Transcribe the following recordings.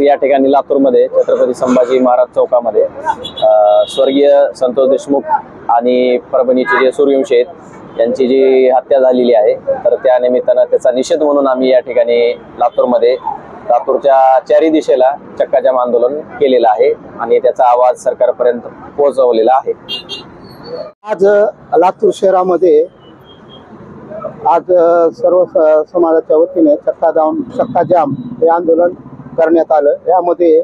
या ठिकाणी लातूरमध्ये छत्रपती संभाजी महाराज चौकामध्ये स्वर्गीय संतोष देशमुख आणि परभणीचे जे सूर्यवंशी आहेत यांची जी हत्या झालेली आहे तर त्या निमित्तानं त्याचा निषेध म्हणून आम्ही या ठिकाणी लातूरमध्ये लातूरच्या चारी दिशेला चक्काजाम आंदोलन केलेलं आहे आणि त्याचा आवाज सरकारपर्यंत पोहोचवलेला आहे. आज लातूर शहरामध्ये आज सर्व समाजाच्या वतीने चक्काजाम चक्काजाम हे आंदोलन करण्यात आलं. यामध्ये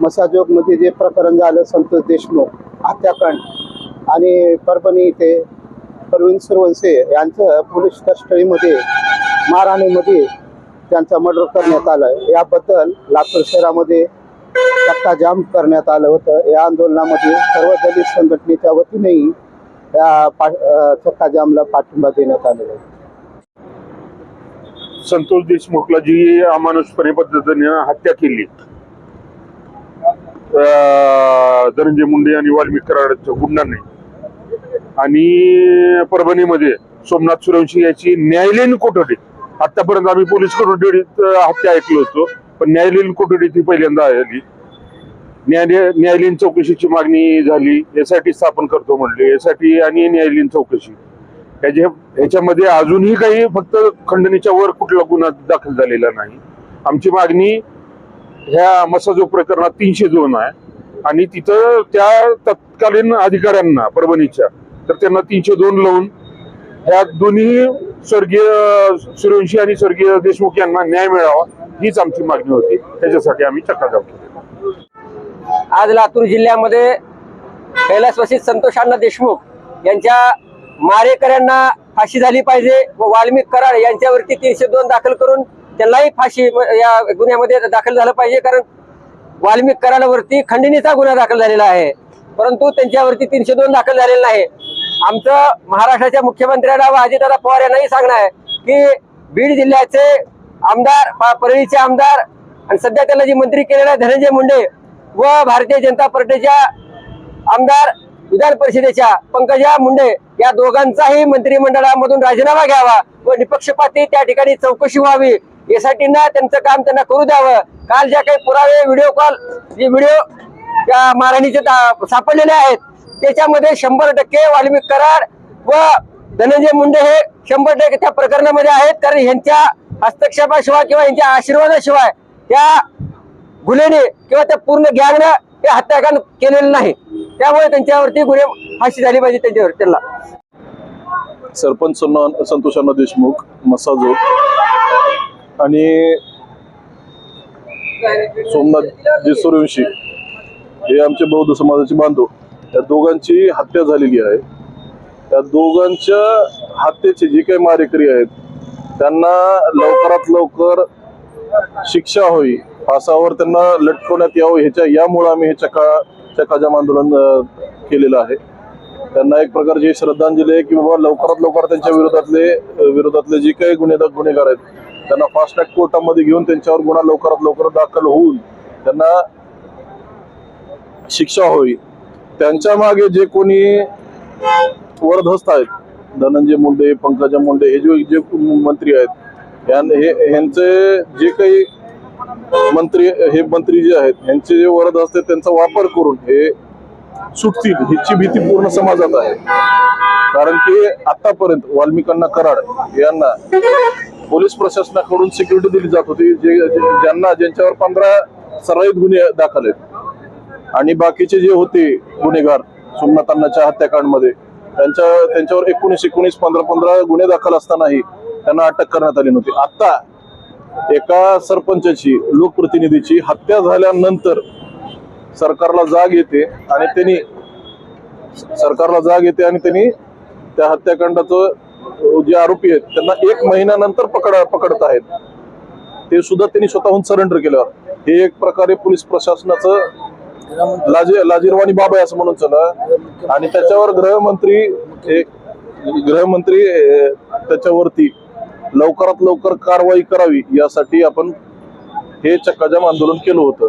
मसाजोगमध्ये जे प्रकरण झालं संतोष देशमुख हत्याकांड आणि परभणी इथे प्रवीण सुरवंशे यांचं पोलीस कस्टडीमध्ये मारहाणीमध्ये त्यांचा मर्डर करण्यात आलं याबद्दल लातूर शहरामध्ये चक्काजाम करण्यात आलं होतं. या आंदोलनामध्ये सर्व दलित संघटनेच्या वतीनेही या पा अ, चक्काजामला पाठिंबा देण्यात आलेला आहे. संतोष देशमुखला जी अमानुषपणे पद्धतीने हत्या केली. धनंजय मुंडे आणि वाल्मिक कराडच्या गुंडांनी. आणि परभणीमध्ये सोमनाथ सुरवंशी याची न्यायालयीन कोठडी. आतापर्यंत आम्ही पोलीस कोठडीत हत्या ऐकलो होतो पण न्यायालयीन कोठडी ती पहिल्यांदा आली. न्यायालय न्यायालयीन चौकशीची मागणी झाली यासाठी स्थापन करतो म्हणले यासाठी आणि न्यायालयीन चौकशी. त्याचे ह्याच्यामध्ये अजूनही काही फक्त खंडणीच्या वर कुठला गुन्हा दाखल झालेला नाही. आमची मागणी ह्या मसाजो प्रकरणात तीनशे दोन आहे. आणि तिथं त्या तत्कालीन अधिकाऱ्यांना परभणीच्या तर त्यांना तीनशे दोन लावून ह्या दोन्ही स्वर्गीय सूर्यवंशी आणि स्वर्गीय देशमुख यांना न्याय मिळावा हीच आमची मागणी होती. त्याच्यासाठी आम्ही चक्काजाम केली. आज लातूर जिल्ह्यामध्ये कैलासवासी संतोषांना देशमुख यांच्या मारेकऱ्यांना फाशी झाली पाहिजे व वाल्मिक कराड यांच्यावरती तीनशे दोन दाखल करून त्यांनाही फाशी म- या गुन्ह्यामध्ये दाखल झालं पाहिजे कारण वाल्मिक कराडावरती खंडणीचा गुन्हा दाखल झालेला आहे. परंतु त्यांच्यावरती तीनशे दोन दाखल झालेला नाही. आमचं महाराष्ट्राच्या मुख्यमंत्र्यांना व अजितदादा पवार यांनाही सांगणं आहे की बीड जिल्ह्याचे आमदार परळीचे आमदार आणि सध्या त्याला जी मंत्री केलेले आहे धनंजय मुंडे व भारतीय जनता पार्टीच्या आमदार विधान परिषदेच्या पंकजा मुंडे या दोघांचाही मंत्रिमंडळामधून राजीनामा घ्यावा व निपक्षपाती त्या ठिकाणी चौकशी व्हावी. यासाठी ना त्यांचं काम त्यांना करू द्यावं. काल ज्या काही पुरावे व्हिडिओ कॉल जे व्हिडिओ त्या मारहाणीचे दा- सापडलेले आहेत त्याच्यामध्ये शंभर टक्के वाल्मिक कराड व धनंजय मुंडे हे शंभर टक्के त्या प्रकरणामध्ये आहेत. कारण यांच्या हस्तक्षेपाशिवाय किंवा यांच्या आशीर्वादाशिवाय त्या गुन्ह्याने किंवा त्या पूर्ण गँगनं ते हत्याकांड केलेलं नाही. त्यामुळे त्यांच्यावरती गुन्हे फाशी झाली पाहिजे त्यांच्यावर त्यांना. सरपंच संतोषांना देशमुख मसाजो आणि सोमनाथ जे सूर्यवंशी हे आमचे बौद्ध समाजाचे बांधव. त्या दोघांची हत्या झालेली आहे. त्या दोघांच्या हत्येचे जे काही मारेकरी आहेत त्यांना लवकरात लवकर शिक्षा होई फासावर त्यांना लटकवण्यात यावं ह्याच्या यामुळे आम्ही ह्याच्या काळात चका चकाजाम आंदोलन केलेलं आहे. त्यांना एक प्रकारची श्रद्धांजली आहे की बाबा लवकरात लवकर त्यांच्या विरोधातले विरोधातले जे काही गुन्हेगार गुन्हेगार आहेत त्यांना फास्ट ट्रॅक कोर्टामध्ये घेऊन त्यांच्यावर गुन्हा लवकरात लवकर दाखल होऊन त्यांना शिक्षा होईल. त्यांच्या मागे जे कोणी वरधस्त आहेत धनंजय मुंडे पंकजा मुंडे हे जे जे मंत्री आहेत यां- हे जे काही मंत्री हे मंत्री जे आहेत ह्यांचे जे वरद असते त्यांचा वापर करून हे सुटतील ह्याची भीती पूर्ण समाजात आहे. कारण की आतापर्यंत वाल्मिकांना कराड यांना पोलीस प्रशासनाकडून सिक्युरिटी दिली जात होती जे जे- ज्यांना ज्यांच्यावर पंधरा सराईत गुन्हे दाखल आहेत. आणि बाकीचे जे होते गुन्हेगार सोमनाथांनाच्या हत्याकांडमध्ये त्यांच्या त्यांच्यावर एकोणीस एकोणीस पंधरा पंधरा गुन्हे दाखल असतानाही त्यांना अटक करण्यात आली नव्हती. आता एका सरपंचाची लोकप्रतिनिधीची हत्या झाल्यानंतर सरकारला जाग येते आणि त्यांनी सरकारला जाग येते आणि त्यांनी त्या हत्याकांडाचं जे आरोपी आहेत त्यांना एक महिन्यानंतर पकड पकडत आहेत. ते सुद्धा त्यांनी स्वतःहून सरेंडर केल्यावर. हे एक प्रकारे पोलीस प्रशासनाचं लाजी लाजीरवाणी बाब आहे असं म्हणून चला. आणि त्याच्यावर गृहमंत्री हे गृहमंत्री त्याच्यावरती लवकरात लवकर कारवाई करावी यासाठी आपण हे चक्काजाम आंदोलन केलं होतं.